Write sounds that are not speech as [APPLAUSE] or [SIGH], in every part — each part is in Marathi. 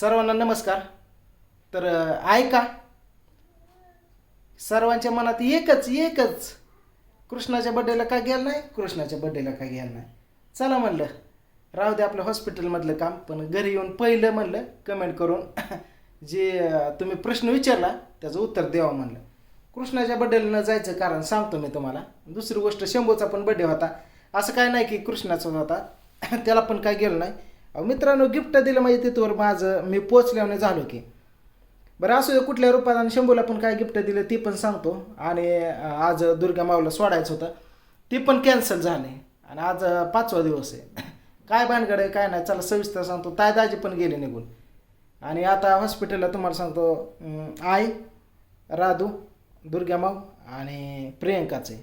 सर्वांना नमस्कार. तर ऐका. सर्वांच्या मनात एकच एकच. कृष्णाच्या बड्डेला का गेलं नाही? कृष्णाच्या बड्डेला का गेलं नाही? चला म्हणलं. राहू दे आपलं हॉस्पिटलमधलं काम पण घरी येऊन पहिलं म्हणलं कमेंट करून [COUGHS] जे तुम्ही प्रश्न विचारला त्याचं उत्तर द्यावं म्हणलं. कृष्णाच्या बड्डेला न जायचं कारण सांगतो मी तुम्हाला. दुसरी गोष्ट शंभूचा पण बड्डे होता. असं काय नाही की कृष्णाचा होता. [COUGHS] त्याला पण काय गेलं नाही. मित्रांनो गिफ्ट दिलं म्हणजे तिथवर माझं. मी पोचल्याने झालो की. बरं असू दे कुठल्या रूपात आणि शंभूला पण काय गिफ्ट दिलं ती पण सांगतो. आणि आज दुर्गा माऊला सोडायचं होतं. ती पण कॅन्सल झाली. आणि आज पाचवा दिवस आहे. [COUGHS] काय भानगड आहे काय नाही. चला सविस्तर सांगतो. ताय दाजी पण गेले निघून. आणि आता हॉस्पिटलला तुम्हाला सांगतो आई राधू दुर्गा माऊ आणि प्रियंकाचे.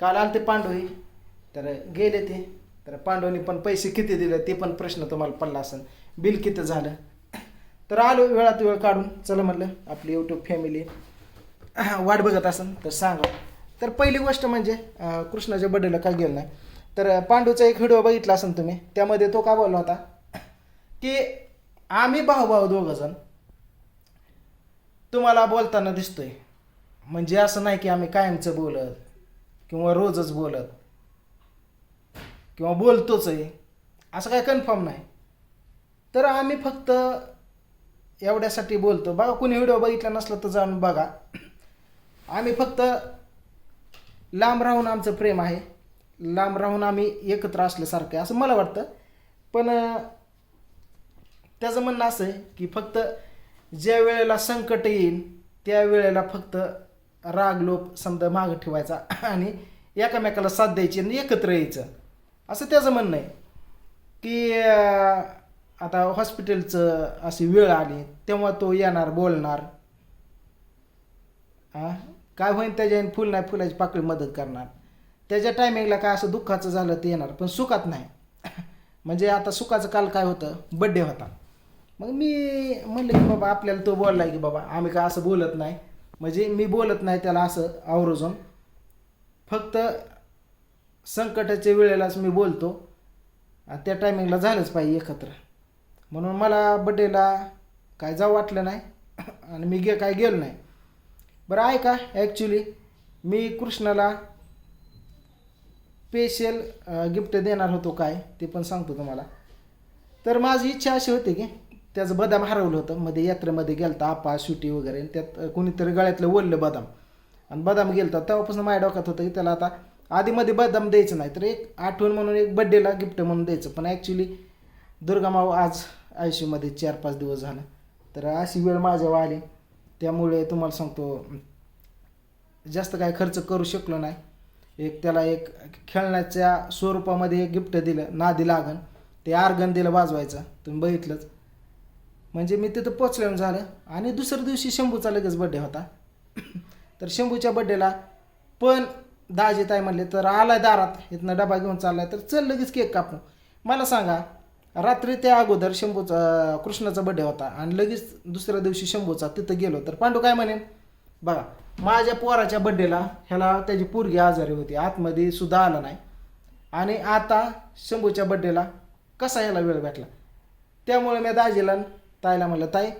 काल आले ते पांडवी तर गेले ते. तर पांडवनी पण पैसे किती दिले ते पण प्रश्न तुम्हाला पडला असेल. बिल किती झालं? तर आलो वेळात वेळ काढून. चला म्हणलं आपली यूट्यूब फॅमिली वाट बघत असेल तर सांगा. तर पहिली गोष्ट म्हणजे कृष्णाच्या बड्डेला का गेलं नाही. तर पांडूचा एक व्हिडिओ बघितला असेल तुम्ही. त्यामध्ये तो का बोलला होता? की आम्ही भाऊ भाऊ दोघं जण तुम्हाला बोलताना दिसतोय. म्हणजे असं नाही की आम्ही कायमचं बोलत किंवा रोजच बोलत. किंवा बोलतोच आहे असं काय कन्फर्म नाही. तर आम्ही फक्त एवढ्यासाठी बोलतो. बघा कोणी व्हिडिओ बघितला नसला तर जाऊन बघा. आम्ही फक्त लांब राहून आमचं प्रेम आहे. लांब राहून आम्ही एकत्र असल्यासारखं आहे असं मला वाटतं. पण त्याचं म्हणणं असं आहे की फक्त ज्या वेळेला संकट येईल त्या वेळेला फक्त राग लोप समजा मागं ठेवायचा आणि एकामेकाला साथ द्यायची आणि एकत्र यायचं. असं त्याचं म्हणणं आहे. की आता हॉस्पिटलचं अशी वेळ आली तेव्हा तो येणार बोलणार. हां काय होईन त्याच्या फुल नाही फुलाची पाकळी मदत करणार. त्याच्या टायमिंगला काय असं दुःखाचं झालं ते येणार पण सुखात नाही. [COUGHS] म्हणजे आता सुखाचं काल काय होतं? बड्डे होता. मग मी म्हणलं की बाबा आपल्याला तो बोललाय की बाबा आम्ही काय असं बोलत नाही. म्हणजे मी बोलत नाही त्याला असं आवर्जून. फक्त संकटाच्या वेळेलाच मी बोलतो. त्या टायमिंगला झालंच पाहिजे एकत्र. म्हणून मला बड्डेला काय जाऊ वाटलं नाही. आणि मी गे काय गेलो नाही. बरं आहे का? ॲक्च्युली मी कृष्णाला स्पेशल गिफ्ट देणार होतो काय ते पण सांगतो तुम्हाला. तर माझी इच्छा अशी होती की त्याचं बदाम हरवलं होतं. मध्ये यात्रेमध्ये गेलता आपा सुटी वगैरे. त्यात कुणीतरी कोणीतरी गळ्यातलं ओललं बदाम. आणि बदाम गेलता. तेव्हापासून माझ्या डोक्यात होतं की त्याला आता आधीमध्ये बदाम द्यायचं नाही तर एक आठवण म्हणून एक बड्डेला गिफ्ट म्हणून द्यायचं. पण ॲक्च्युली दुर्गामाव आज आयुष्यामध्ये चार पाच दिवस झालं. तर अशी वेळ माझ्यावर आली. त्यामुळे तुम्हाला सांगतो जास्त काय खर्च करू शकलो नाही. एक त्याला एक खेळण्याच्या स्वरूपामध्ये एक गिफ्ट दिलं नादी लागन. ते आर्गन दिलं वाजवायचं. तुम्ही बघितलंच. म्हणजे मी तिथं पोचल्यानं झालं. आणि दुसऱ्या दिवशी शंभूचा लगेच बड्डे होता. तर शंभूच्या बड्डेला पण दाजी ताई म्हणले तर आलाय दारात इथनं डबा घेऊन चाललाय तर चल लगेच केक कापू. मला सांगा रात्री त्या अगोदर शंभूचा कृष्णाचा बड्डे होता आणि लगेच दुसऱ्या दिवशी शंभूचा तिथं गेलो तर पांडू काय म्हणेन बघा माझ्या पोराच्या बड्डेला ह्याला त्याची पोरगी आजारी होती आतमध्ये सुद्धा आला नाही. आणि आता शंभूच्या बड्डेला कसा ह्याला वेळ भेटला? त्यामुळे मी दाजीला ताईला म्हणलं ताई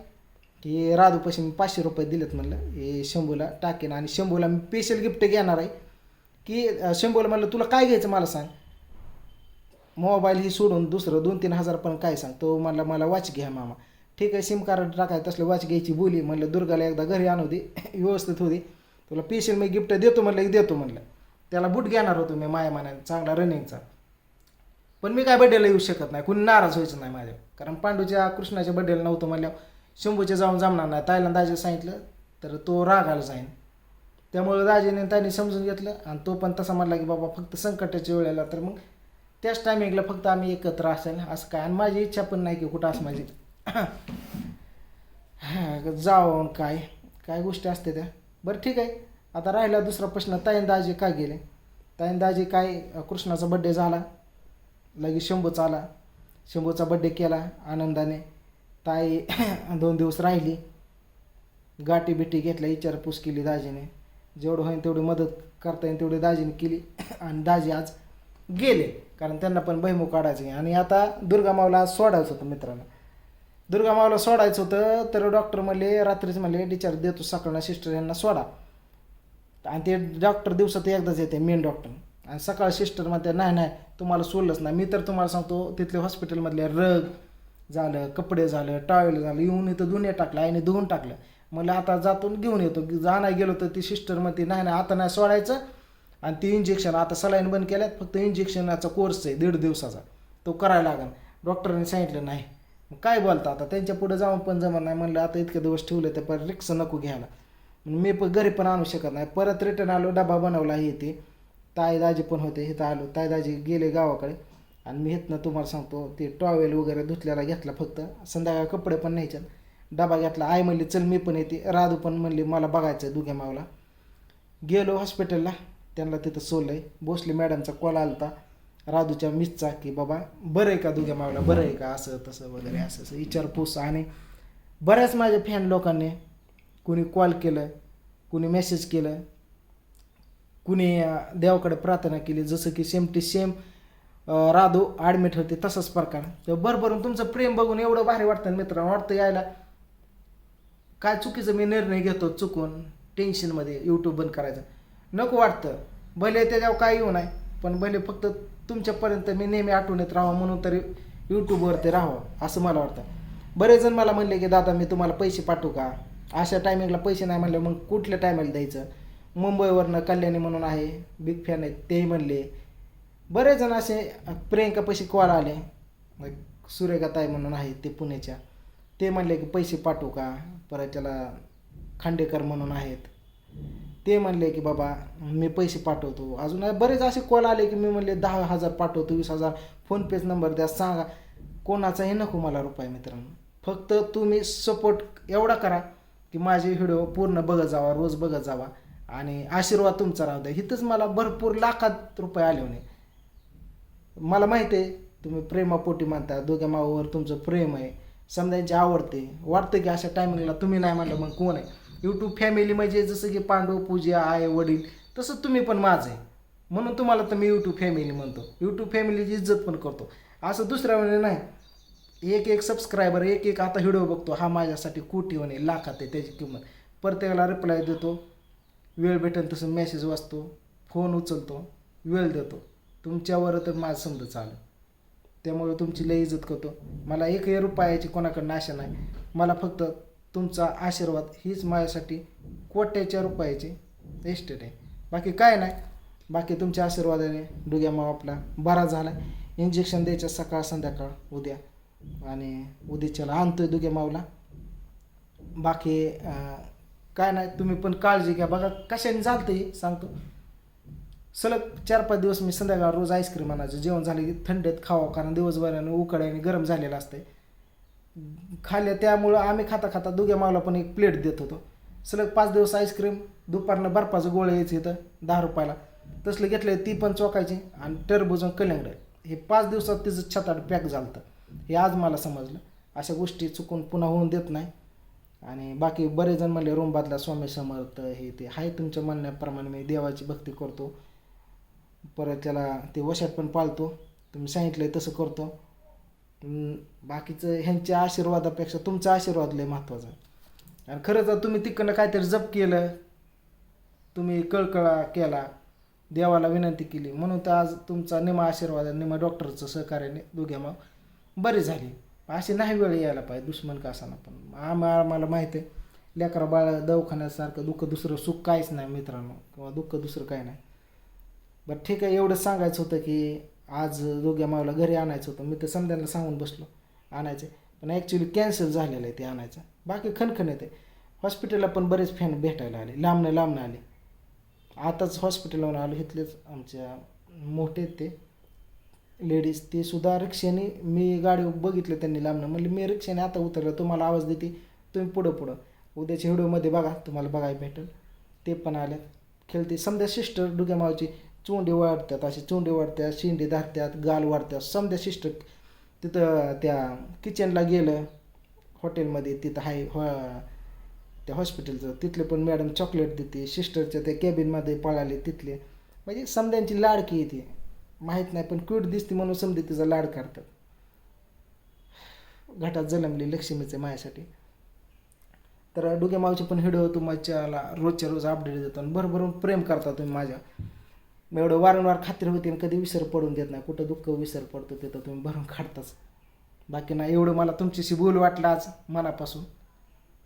की राधूपाशी मी पाचशे रुपये दिलेत म्हणलं हे शंभूला टाकेन आणि शंभूला मी स्पेशल गिफ्ट घेणार आहे. की शंभूला म्हणलं तुला काय घ्यायचं मला सांग. मोबाईल ही सोडून दुसरं दोन तीन हजार पण काय सांग? तो म्हणला मला वॉच घ्या मामा. ठीक आहे सिम कार्ड टाकायचं तसलं वॉच घ्यायची बोली. म्हणलं दुर्गाला एकदा घरी आणू दे. [LAUGHS] व्यवस्थित होती तुला स्पेशल मी गिफ्ट देतो म्हणलं की देतो म्हणलं. त्याला बूट घेणार होतो मी माया मानाने चांगला रनिंगचा पण मी काय बड्डेला येऊ शकत नाही. कुणी नाराज व्हायचं नाही माझ्या कारण पांडूच्या कृष्णाच्या बड्डेला नव्हतं म्हणल्यावर शंभूच्या जाऊन जमणार नाही. ताईला दाजीला सांगितलं तर तो रागाला जाईन. त्यामुळे दाजीने त्यांनी समजून घेतलं आणि तो पण तसा म्हणला की बाबा फक्त संकटाच्या वेळेला तर मग त्याच टायमिंगला फक्त आम्ही एकत्र असेल असं काय? आणि माझी इच्छा पण नाही की कुठं असं माझी. जाऊन काय? काय गोष्टी असते त्या. बरं ठीक आहे. आता राहिला दुसरा प्रश्न. ताईंदाजी काय का गेले? ताईंदाजी काय कृष्णाचा बड्डे झाला. लगेच शंभूचा आला. शंभूचा बड्डे केला आनंदाने. ताई दोन दिवस राहिली. गाठी बिठी घेतल्या विचारपूस केली दाजीने. जेवढं होईन तेवढी मदत करता येईल तेवढी दाजीने केली. आणि दाजी आज गेले कारण त्यांना पण बहिमू काढायचे आणि आता दुर्गामावला आज सोडायचं होतं मित्रांनो. दुर्गामावला सोडायचं होतं तर डॉक्टर म्हणले रात्रीच म्हणले डिचार्ज देतो सकाळना सिस्टर यांना सोडा. आणि ते डॉक्टर दिवसात एकदाच येते मेन डॉक्टर आणि सकाळ सिस्टर म्हणते नाही नाही तुम्हाला सोडलंच नाही. मी तर तुम्हाला सांगतो तिथले हॉस्पिटलमधले रग झालं कपडे झालं टॉवेल झालं येऊन इथं धुणे टाकलं आईने धुवून टाकलं. म्हणलं आता जातून घेऊन येतो. जाणार गेलो तर ती सिस्टर म्हणते नाही नाही आता नाही सोडायचं. आणि ती इंजेक्शन आता सलाईन बंद केल्यात फक्त इंजेक्शनाचा कोर्स आहे दीड दिवसाचा. तो करायला लागेल. डॉक्टरांनी सांगितलं नाही. मग काय बोलता आता? त्यांच्या पुढे जाऊन पण जमत नाही. म्हणलं आता इतके दिवस ठेवले तर पण रिक्स नको घ्यायला. मग मी पण घरी पण आणू शकत नाही. परत रिटर्न आलो डबा बनवला हे ते. ताईदाजी पण होते इथं आलो. ताईदाजी गेले गावाकडे. आणि मी इथनं तुम्हाला सांगतो ते टॉवेल वगैरे धुतल्याला घेतला फक्त. संध्याकाळ कपडे पण न्यायचे. डबा घेतला. आई म्हणली चल मी पण येते. राधू पण म्हणली मला बघायचं आहे दुघ्या मावला. गेलो हॉस्पिटलला त्यांना तिथं सोललंय भोसले मॅडमचा कॉल आलता. राधूच्या मिसचा की बाबा बरं आहे का दुघ्या मावला? बरं आहे का? असं तसं वगैरे असं असं विचारपूस आणि बऱ्याच माझ्या फॅन लोकांनी कुणी कॉल केलं कुणी मेसेज केलं कुणी देवाकडे प्रार्थना केली. जसं की same to same Radhu admit होते तसाच प्रकार. तर भरभरून तुमचं प्रेम बघून एवढं भारी वाटतं ना मित्रांनो? वाटतं यायला काय चुकीचं मी निर्णय घेतो चुकून टेन्शनमध्ये यूट्यूब बंद करायचं. नको वाटतं. भले त्याच्यावर काय येऊ नाही पण भले फक्त तुमच्यापर्यंत मी नेहमी आठवण येत राहावं म्हणून तरी यूट्यूबवरती राहावं असं मला वाटतं. बरेच जण मला म्हणले की दादा मी तुम्हाला पैसे पाठवू का? अशा टायमिंगला पैसे नाही म्हणले मग कुठल्या टायमाला द्यायचं? मुंबईवरनं कल्याणी म्हणून आहे बिग फॅन आहेत तेही म्हणले. बरेच जण असे प्रियंका पैसे कॉल आले मग म्हणून आहे ते पुण्याच्या ते म्हणले की पैसे पाठवू का? परत त्याला खांडेकर म्हणून आहेत. ते म्हणले की बाबा मी पैसे पाठवतो. अजून बरेच असे कॉल आले की मी म्हणले दहा हजार पाठवतो वीस हजार. फोनपेच नंबर द्या सांगा. कोणाचाही नको मला रुपये मित्रांनो. फक्त तुम्ही सपोर्ट एवढा करा की माझे व्हिडिओ पूर्ण बघत जावा रोज बघत जावा. आणि आशीर्वाद तुमचा राहू द्या. इथंच मला भरपूर लाखात रुपये आले होणे. मला माहिती आहे तुम्ही प्रेमापोटी मानता दोघ्या मावावर तुमचं प्रेम आहे. समजायची आवडते. वाटतं की अशा टायमिंगला तुम्ही नाही म्हणलं मग कोण आहे? यूट्यूब फॅमिली म्हणजे जसं की पांडव पूजा आहे वडील तसं तुम्ही पण माझं आहे. म्हणून तुम्हाला तर मी यूट्यूब फॅमिली म्हणतो. यूट्यूब फॅमिलीची इज्जत पण करतो. असं दुसऱ्या वेळेला नाही. एक एक सबस्क्रायबर एक एक आता व्हिडिओ बघतो. हा माझ्यासाठी कोटी होणे लाखात आहे त्याची किंमत. प्रत्येकाला रिप्लाय देतो. वेळ भेटेल तसं मेसेज वाचतो. फोन उचलतो. वेळ देतो. तुमच्यावर तर माझं समजा चालू. त्यामुळे तुमची लय इज्जत करतो. मला एकही रुपयाची कोणाकडनं आशा नाही. मला फक्त तुमचा आशीर्वाद हीच माझ्यासाठी कोट्याच्या रुपयाची एस्टेट आहे. बाकी काय नाही. बाकी तुमच्या आशीर्वादाने डुग्या माव आपला बरा झाला इंजेक्शन द्यायचं सकाळ संध्याकाळ उद्या. आणि उद्याच्याला आहे दुग्या मावला. बाकी काय नाही. तुम्ही पण काळजी घ्या. बघा कशाने चालतंय सांगतो. सलग चार पाच दिवस मी संध्याकाळ रोज आईस्क्रीम आणायचं. जेवण झालं की थंडीत खावं कारण दिवसभराने उकड्याने गरम झालेलं असतंय. खाल्ल्या त्यामुळं आम्ही खाता खाता दुग्या मावला पण एक प्लेट देत होतो. सलग पाच दिवस आईस्क्रीम दुपारनं बर्फाचं गोळे यायचं इथं दहा रुपयाला. तसलं घेतलं ती पण चोकायची आणि टरबूज आणि कलिंगड. हे पाच दिवसात तिचं छताड पॅक झालं हे आज मला समजलं. अशा गोष्टी चुकून पुन्हा होऊन देत नाही. आणि बाकी बरेच जण म्हणले रूम बादला स्वामी समर्थ हे ते. आहे तुमच्या म्हणण्याप्रमाणे मी देवाची भक्ती करतो. परत त्याला ते वशात पण पाळतो. तुम्ही सांगितलंय तसं करतो. बाकीचं ह्यांच्या आशीर्वादापेक्षा तुमचा आशीर्वाद लय महत्त्वाचा आहे. आणि खरंच तर तुम्ही तिकडनं काहीतरी जप केलं तुम्ही कळकळा केला देवाला विनंती केली. म्हणून तर आज तुमचा निमा आशीर्वाद निमा डॉक्टरचं सहकार्याने दोघ्या मग बरी झाली. अशी नाही वेळ यायला पाहिजे दुश्मन का असाना पण. आम्हा आम्हाला माहिती आहे लेकरा बाळा दवाखान्यासारखं दुःख दुसरं सुख काहीच नाही मित्रांनो. किंवा दुःख दुसरं काही नाही. बरं ठीक आहे एवढं सांगायचं होतं की आज दोघ्या मावला घरी आणायचं होतं. मी तर समजायला सांगून बसलो आणायचं. पण ॲक्च्युली कॅन्सल झालेलं आहे ते आणायचं. बाकी खणखण येते. हॉस्पिटलला पण बरेच फॅन भेटायला आले. लांबनं लांबनं आले. आताच हॉस्पिटलवरून आलो इथलेच आमच्या मोठे आहेत ते. लेडीज ते सुद्धा रिक्षाने मी गाडी बघितलं त्यांनी लांबनं. म्हणजे मी रिक्षाने आता उतरलं तुम्हाला आवाज देते. तुम्ही पुढं पुढं. उद्याच्या व्हिडिओमध्ये बघा तुम्हाला बघायला भेटेल. ते पण आले खेळते समजा सिस्टर डुग्या मावची चोंडी वाढतात अशी चोंडी वाढतात शिंडी धरतात गाल वाढतात. समजा शिष्ट तिथं त्या किचनला गेलं हॉटेलमध्ये तिथं हाय हो त्या हॉस्पिटलचं तिथले पण मॅडम चॉकलेट देते सिस्टरच्या त्या कॅबिनमध्ये पळाले तिथले. म्हणजे समद्यांची लाडकी येते माहीत नाही पण क्यूट दिसते म्हणून समजे तिचा लाड काढतात घाटात जन्मली लक्ष्मीचे माझ्यासाठी तर डुगे मावचे पण हिडो तुमच्याला रोजच्या रोज अपडेट देतो आणि भरभरून प्रेम करता तुम्ही माझ्या. मग एवढं वारंवार खात्री होती आणि कधी विसर पडून देत नाही. कुठं दुःख विसर पडतो तिथं तुम्ही भरून काढताच बाकी ना एवढं मला तुमच्याशी बोल वाटलं आज मनापासून.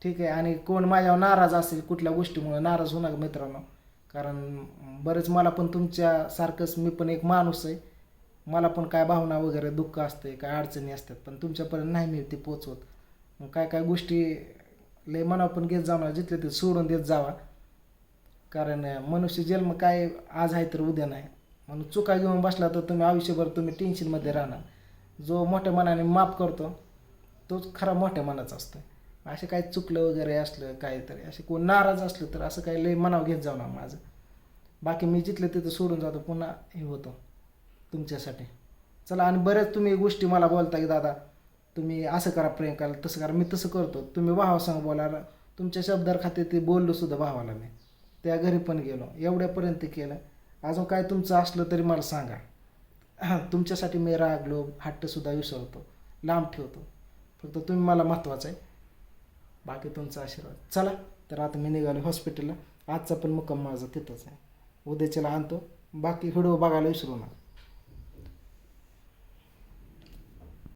ठीक आहे आणि कोण माझ्यावर नाराज असेल कुठल्या गोष्टीमुळे नाराज होणार मित्रांनो. कारण बरेच मला पण तुमच्यासारखंच मी पण एक माणूस आहे. मला पण काय भावना वगैरे दुःख असते काय अडचणी असतात पण तुमच्यापर्यंत नाही मी ते पोचवत. मग काय काय गोष्टी लय मनावर पण घेत जाणार जिथले ते सोडून देत जावा. कारण मनुष्य जन्म काय आज आहे तर उद्या नाही. म्हणून चुका घेऊन बसला तर तुम्ही आयुष्यभर तुम्ही टेन्शनमध्ये राहणार. जो मोठ्या मनाने माफ करतो तोच खरा मोठ्या मनाचा असतो. असे काही चुकलं वगैरे असलं काहीतरी असे कोण नाराज असलं तर असं काही लय मनावर घेत जाऊ ना माझं. बाकी मी जिथलं तिथं सोडून जातो पुन्हा हे होतं तुमच्यासाठी. चला आणि बऱ्याच तुम्ही गोष्टी मला बोलता की दादा तुम्ही असं करा प्रेम करा तसं करा मी तसं करतो. तुम्ही भावासंग बोला तुमच्या शब्दार खाते ते बोललो सुद्धा भावाला मी. त्या घरी पण गेलो. एवढ्यापर्यंत केलं. अजून काय तुमचं असलं तरी मला सांगा. हां तुमच्यासाठी मी रागलो हट्टसुद्धा विसरतो. लांब ठेवतो. फक्त तुम्ही मला महत्त्वाचं आहे. बाकी तुमचा आशीर्वाद. चला तर आता मी निघालो हॉस्पिटलला आजचा पण मुक्काम माझा तिथंच आहे. उद्याच्याला आणतो. बाकी व्हिडिओ बघायला विसरू नका.